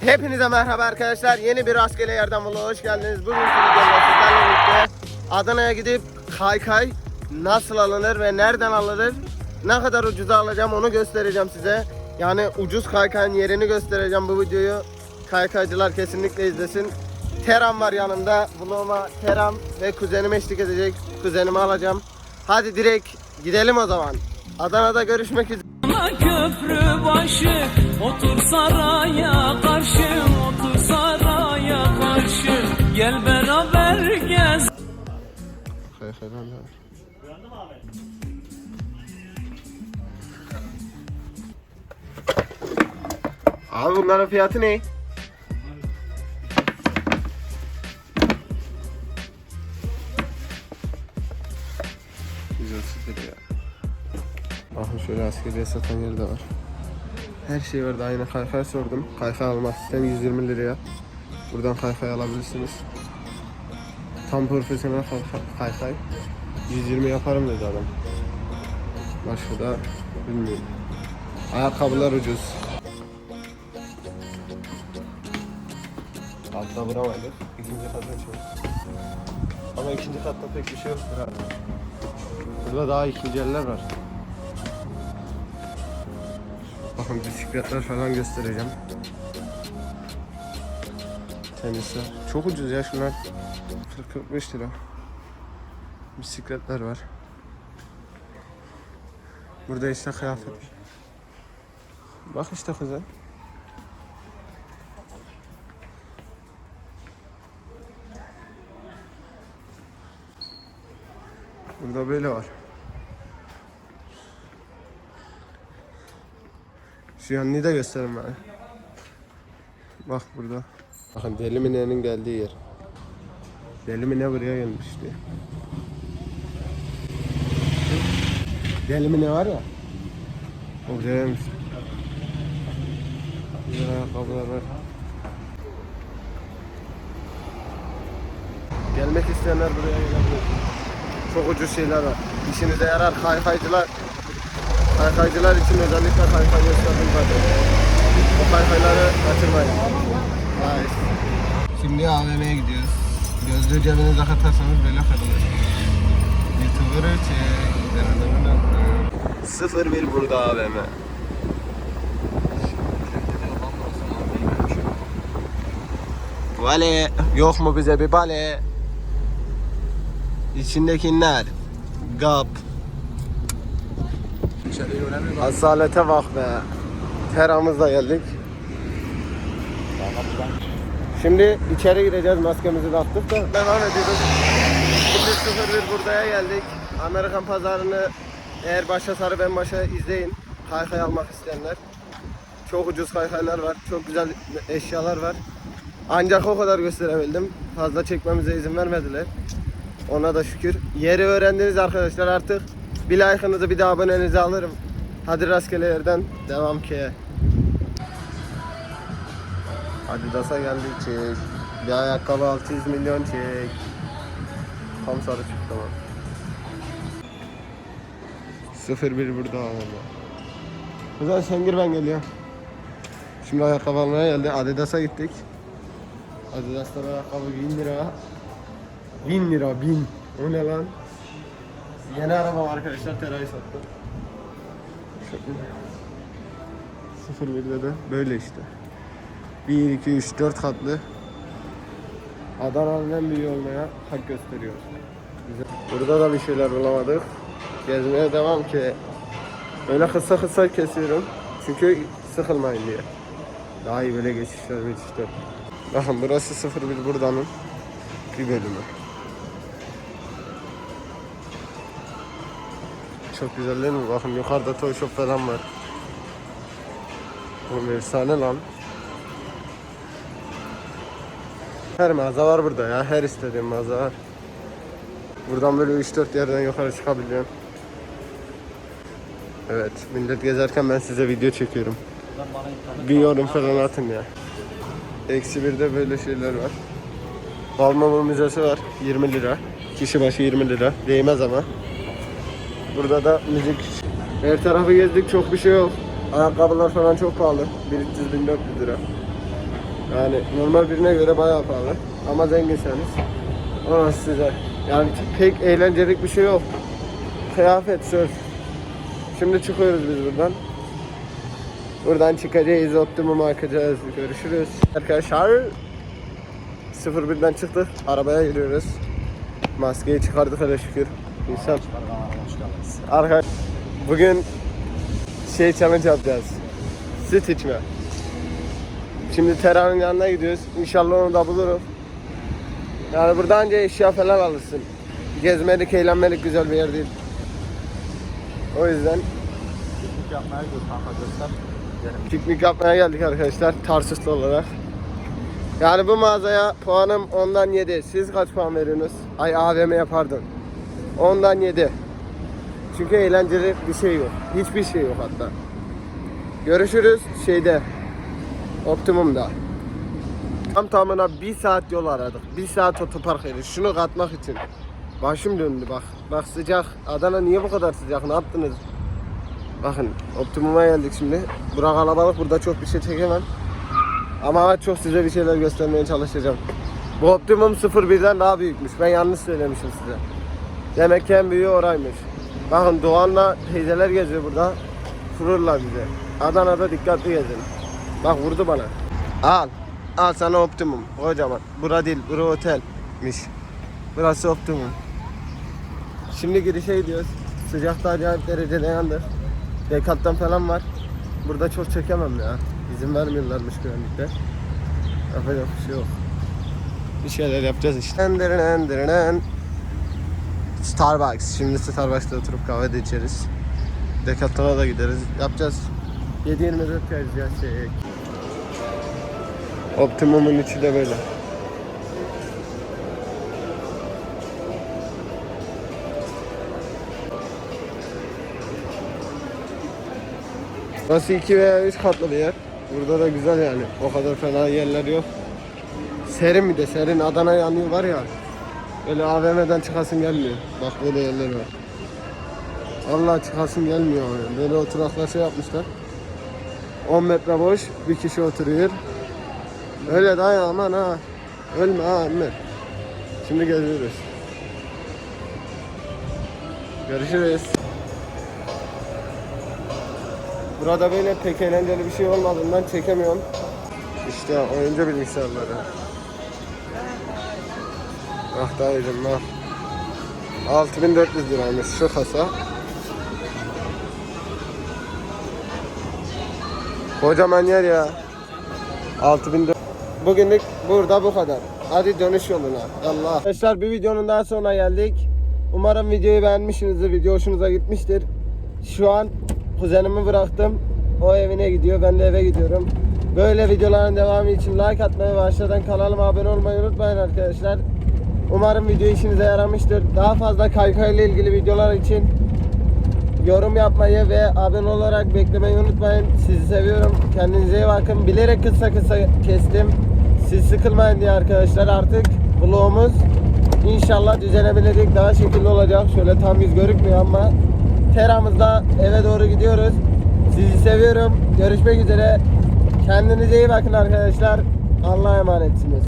Hepinize merhaba arkadaşlar. Yeni bir rastgele yerden bula hoş geldiniz. Bugün videomda sizlerle birlikte Adana'ya gidip kaykay nasıl alınır ve nereden alınır, ne kadar ucuza alacağım onu göstereceğim size. Yani ucuz kaykayın yerini göstereceğim bu videoyu. Kaykaycılar kesinlikle izlesin. Teram var yanımda. Vloguma Teram ve kuzenim eşlik edecek. Kuzenimi alacağım. Hadi direkt gidelim o zaman. Adana'da görüşmek üzere. Otur saraya karşı Otur saraya karşı Gel beraber gez Kaykaylar da var. Abi bunların fiyatı ne? Güzel sıfır ya. Bakın şöyle askeriye satan yer de var. Her şey var daha yine kaykay sordum. Kaykay almak isteyen 120 liraya. Buradan kaykay alabilirsiniz. Tam profesyonel kaykay. 120 yaparım dedi adam. Başka da bilmiyorum. Ayakkabılar ucuz. Altta vuramadık. İkinci kata çıkıyoruz. Ama ikinci katta pek bir şey yoktur abi. Burada daha ikinci eller var. Bakın bisikletler falan göstereceğim. Tenisler. Çok ucuz ya şunlar. 40-45 lira. Bisikletler var. Burada işte kıyafet. Bak işte kıza. Burada böyle var. Şu yanını da gösterin bana. Bak burada. Bakın Deli Mine'nin geldiği yer. Deli Mine buraya gelmişti. Deli Mine var ya. O buraya gelmiş. Güzel ayakkabılar var. Gelmek isteyenler buraya gelebilir. Çok ucuz şeyler var. İşinize yarar kaykaycılar. Kaykaycılar için özellikle kaykay gösterdim zaten. O kaykayları kaçırmayın. Nice. Şimdi AVM'ye gidiyoruz. Gözlüğü cebinize katarsanız böyle kırılır. YouTuber'ı çek. 01 burada AVM. Vale yok mu bize bir bale? İçindekiler. Gap. Asalete bak be. Teramızla geldik. Şimdi içeri gireceğiz maskemizi taktık da devam ediyoruz. Şimdi 01 buradaya geldik. Amerikan pazarını eğer başa sarı ben başa izleyin. Kaykay almak isteyenler. Çok ucuz kaykaylar var. Çok güzel eşyalar var. Ancak o kadar gösterebildim. Fazla çekmemize izin vermediler. Ona da şükür. Yeri öğrendiniz arkadaşlar artık. Bir like'ınızı bir de abonenizi alırım. Hadi rastgele yerden devam ki. Adidas'a geldik çek. Bir ayakkabı 600 milyon çek. Tam sarı çıktı ama. 01 burada ama. Güzel sen gir ben geliyorum. Şimdi ayakkabı almaya geldi. Adidas'a gittik. Adidas'ta ayakkabı 1000 lira. 1000 lira 1000. O ne lan? Yeni araba var arkadaşlar terayı sattım. Şöyle. 01'de de böyle işte. 1, 2, 3, 4 katlı. Adana'nın en büyüğü olmaya hak gösteriyor. Güzel. Burada da bir şeyler bulamadık. Gezmeye devam ki. Öyle kısa kısa kesiyorum. Çünkü sıkılmayın diye. Daha iyi böyle geçişler geçişler. Bakın burası 01 buradanın bir bölümü. Çok güzel değil mi? Bakın yukarıda toy shop falan var. Oğlum efsane lan. Her mağaza var burada ya. Her istediğim mağaza var. Buradan böyle 3-4 yerden yukarı çıkabiliyorum. Evet. Millet gezerken ben size video çekiyorum. Bir yorum falan atın ya. Eksi birde böyle şeyler var. Balmumu müzesi var. 20 lira. Kişi başı 20 lira. Değmez ama. Burada da müzik. Her tarafı gezdik çok bir şey yok. Ayakkabılar falan çok pahalı. 1300-1400 lira. Yani normal birine göre bayağı pahalı. Ama zenginseniz ona size. Yani pek eğlencelik bir şey yok. Kıyafet, söz. Şimdi çıkıyoruz biz buradan. Buradan çıkacağız, optimum akacağız. Görüşürüz. Arkadaşlar 01'den çıktık. Arabaya giriyoruz. Maskeyi çıkardık hele şükür. İnsan. Arkadaş bugün şey challenge yapacağız. Süt içme. Şimdi Tera'nın yanına gidiyoruz. İnşallah onu da buluruz. Yani burada önce eşya falan alırsın. Gezmelik, eğlenmelik güzel bir yer değil. O yüzden Piknik yapmaya gidiyoruz. Gidelim. piknik yapmaya geldik arkadaşlar Tarsuslu olarak. Yani bu mağazaya puanım 10'dan 7. Siz kaç puan veriyorsunuz? Ay AVM'ye pardon. 10'dan 7. Çünkü eğlenceli bir şey yok. Hiçbir şey yok hatta. Görüşürüz şeyde. Optimum'da. Tam tamına bir saat yol aradık. Bir saat otopark edildi. Şunu katmak için. Başım döndü bak. Bak sıcak. Adana niye bu kadar sıcak? Ne yaptınız? Bakın Optimum'a geldik şimdi. Bura kalabalık. Burada çok bir şey çekemem. Ama çok size bir şeyler göstermeye çalışacağım. Bu Optimum 01'den daha büyükmüş. Ben yanlış söylemişim size. Demek ki en büyüğü oraymış. Bakın Doğan'la teyzeler geziyor burada. Vururlar bize. Adana'da dikkatli gezin. Bak vurdu bana. Al. Al sana Optimum. Kocaman. Bura değil. Bura otelmiş. Burası Optimum. Şimdi girişe gidiyoruz. Sıcakta acayip derecede yandık. Dekattan falan var. Burada çok çekemem ya. İzin vermiyorlarmış güvenlikte. Yapacak bir şey yok. Bir şeyler yapacağız işte. Endirinen, endirinen. Starbucks. Şimdi Starbucks'ta oturup kahve de içeriz. Decathlon'a da gideriz. Yapacağız. 7-24 gezeceğiz şey. Optimum'un içi de böyle. Burası 2 veya 3 katlı bir yer. Burada da güzel yani. O kadar fena yerler yok. Serin bir de serin. Adana yanıyor var ya. Böyle AVM'den çıkasın gelmiyor. Bak böyle yerler var. Allah çıkasın gelmiyor. abi. Böyle oturaklar şey yapmışlar. 10 metre boş. Bir kişi oturuyor. Öyle daha aman ha. Ölme ha Ömer. Şimdi geziyoruz. Görüşürüz. Burada böyle pek eğlenceli bir şey olmadığından çekemiyorum. İşte oyuncu bilgisayarları. Ah dayıcım ah. 6400 liraymış şu kasa. Kocaman yer ya. 6400 Bugünlük burada bu kadar. Hadi dönüş yoluna. Allah. Arkadaşlar bir videonun daha sonuna geldik. Umarım videoyu beğenmişsinizdir. Video hoşunuza gitmiştir. Şu an kuzenimi bıraktım. O evine gidiyor. Ben de eve gidiyorum. Böyle videoların devamı için like atmayı ve kanalıma abone olmayı unutmayın arkadaşlar. Umarım video işinize yaramıştır. Daha fazla kaykay ile ilgili videolar için yorum yapmayı ve abone olarak beklemeyi unutmayın. Sizi seviyorum. Kendinize iyi bakın. Bilerek kısa kısa kestim. Siz sıkılmayın diye arkadaşlar artık vlogumuz inşallah düzelebilecek daha şekilli olacak. Şöyle tam yüz görükmüyor ama teramızda eve doğru gidiyoruz. Sizi seviyorum. Görüşmek üzere. Kendinize iyi bakın arkadaşlar. Allah'a emanetsiniz.